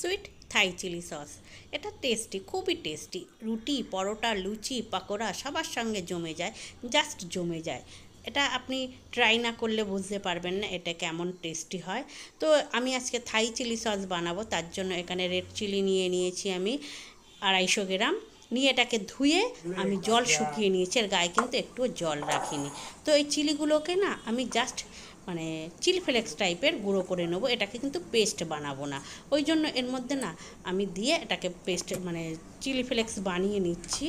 Sweet Thai chili sauce. এটা tasty খুবই tasty রুটি, পরোটা, লুচি, পাকোড়া সবার সঙ্গে জমে যায় জাস্ট জমে যায়। এটা আপনি ট্রাই না করলে বুঝতে পারবেন না এটা কেমন টেস্টি হয়। তো আমি আজকে থাই চিলি সস বানাবো, তার জন্য এখানে রেড চিলি নিয়ে নিয়েছি আমি আড়াইশো গ্রাম। নিয়ে এটাকে ধুয়ে আমি জল শুকিয়ে নিয়েছি, আর গায়ে কিন্তু একটুও জল রাখিনি। তো এই চিলিগুলোকে না আমি জাস্ট মানে চিলি ফ্লেক্স টাইপের গুঁড়ো করে নেব, এটাকে কিন্তু পেস্ট বানাবো না। ওই জন্য এর মধ্যে না আমি দিয়ে এটাকে পেস্ট মানে চিলি ফ্লেক্স বানিয়ে নিচ্ছি।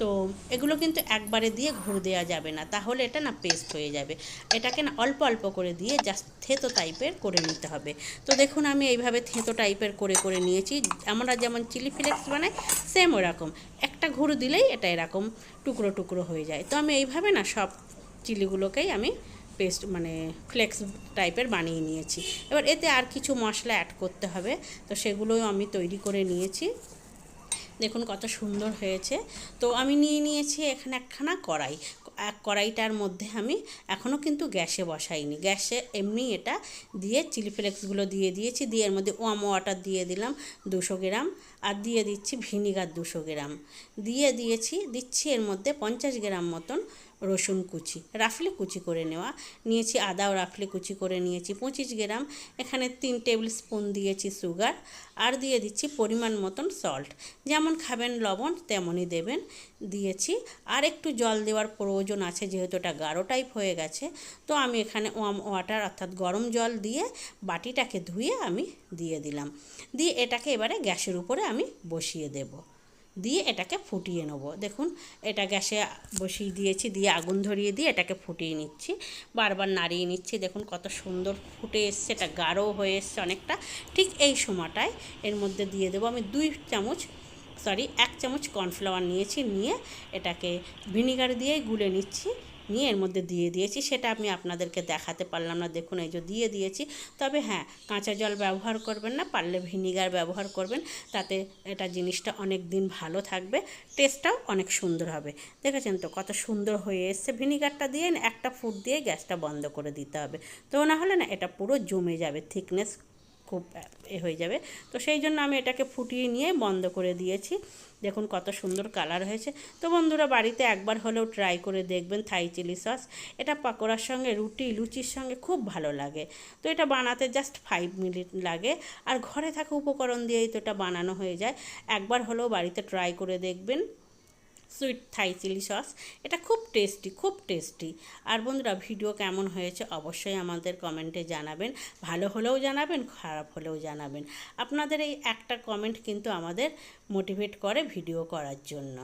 তো এগুলো কিন্তু একবারে দিয়ে ঘুর দেওয়া যাবে না। তাহলে এটা না পেস্ট হয়ে যাবে। এটাকে না অল্প অল্প করে দিয়ে জাস্ট থেতো টাইপের করে নিতে হবে। তো দেখুন আমি এইভাবে থেতো টাইপের করে করে নিয়েছি। আমরা যেমন চিলি ফ্লেক্স বানাই সেম ওরকম। একটা ঘুর দিলেই এটা এরকম টুকরো টুকরো হয়ে যায়। তো আমি এইভাবে না সব চিলিগুলোকেই আমি পেস্ট মানে ফ্লেক্স টাইপের বানিয়ে নিয়েছি। এবার এতে আর কিছু মশলা অ্যাড করতে হবে। তো সেগুলোও আমি তৈরি করে নিয়েছি। দেখুন কত সুন্দর হয়েছে। তো আমি নিয়ে নিয়েছি এখানে একখানা কড়াই। এক কড়াইটার মধ্যে আমি এখনও কিন্তু গ্যাসে বসাইনি। গ্যাসে এমনি এটা দিয়ে চিলি ফ্লেক্সগুলো দিয়ে দিয়েছি। দিয়ে এর মধ্যে ওয়াম ওয়াটার দিয়ে দিলাম দুশো গ্রাম আর দিয়ে দিচ্ছি ভিনিগার দুশো গ্রাম। দিয়ে দিয়েছি, দিচ্ছি এর মধ্যে পঞ্চাশ গ্রাম মতন রসুন কুচি, রাফলে কুচি করে নেওয়া। নিয়েছি আদাও রাফলে কুচি করে নিয়েছি। পঁচিশ গ্রাম, এখানে তিন টেবিল স্পুন দিয়েছি সুগার। আর দিয়ে দিচ্ছি পরিমাণ মতন সল্ট যেমন খাবেন লবণ, তেমনই দেবেন। দিয়েছি আর একটু জল দেওয়ার প্রয়োজন আছে, যেহেতু এটা গাঢ় টাইপ হয়ে গেছে। তো আমি এখানে ওয়াম ওয়াটার অর্থাৎ গরম জল দিয়ে বাটিটাকে ধুয়ে আমি দিয়ে দিলাম। দিয়ে এটাকে এবারে গ্যাসের উপরে আমি বসিয়ে দেবো। দিয়ে এটাকে ফুটিয়ে নেব। দেখুন, এটা গ্যাসে বসিয়ে দিয়েছি, দিয়ে আগুন ধরিয়ে দিয়ে এটাকে ফুটিয়ে নিচ্ছি। বারবার নাড়িয়ে নিচ্ছি, দেখুন কত সুন্দর ফুটে এসছে, এটা গাঢ় হয়ে এসছে অনেকটা। ঠিক এই সময়টায় এর মধ্যে দিয়ে দেবো আমি দুই চামচ সরি এক চামচ কর্নফ্লাওয়ার নিয়েছি, নিয়ে এটাকে ভিনিগার দিয়ে গুলে নিচ্ছি। নিয়ে এর মধ্যে দিয়ে দিয়েছি, সেটা আমি আপনাদেরকে দেখাতে পারলাম না। দেখুন, এই যে দিয়ে দিয়েছি। তবে হ্যাঁ কাঁচা জল ব্যবহার করবেন না, পারলে ভিনিগার ব্যবহার করবেন, তাতে এটা জিনিসটা অনেক দিন ভালো থাকবে, টেস্টটাও অনেক সুন্দর হবে। দেখেছেন তো কত সুন্দর হয়ে এসছে। ভিনিগারটা দিয়ে একটা ফুট দিয়ে গ্যাসটা বন্ধ করে দিতে হবে। তো না হলে না, এটা পুরো জমে যাবে, থিকনেস খুব এ হয়ে যাবে। তো সেই জন্য আমি এটাকে ফুটিয়ে নিয়ে বন্ধ করে দিয়েছি। দেখুন কত সুন্দর কালার হয়েছে। তো বন্ধুরা, বাড়িতে একবার হলেও ট্রাই করে দেখবেন থাই চিলি সস। এটা পাকোড়ার সঙ্গে, রুটি, লুচির সঙ্গে খুব ভালো লাগে। তো এটা বানাতে জাস্ট ফাইভ মিনিট লাগে। আর ঘরে থাকা উপকরণ দিয়েই তো এটা বানানো হয়ে যায়। একবার হলেও বাড়িতে ট্রাই করে দেখবেন। Sweet Thai chili sauce. এটা খুব টেস্টি খুব টেস্টি। আর বন্ধুরা, ভিডিও কেমন হয়েছে অবশ্যই আমাদের কমেন্টে জানাবেন। ভালো হলেও জানাবেন, খারাপ হলেও জানাবেন। আপনাদের এই একটা কমেন্ট কিন্তু আমাদের মোটিভেট করে ভিডিও করার জন্য।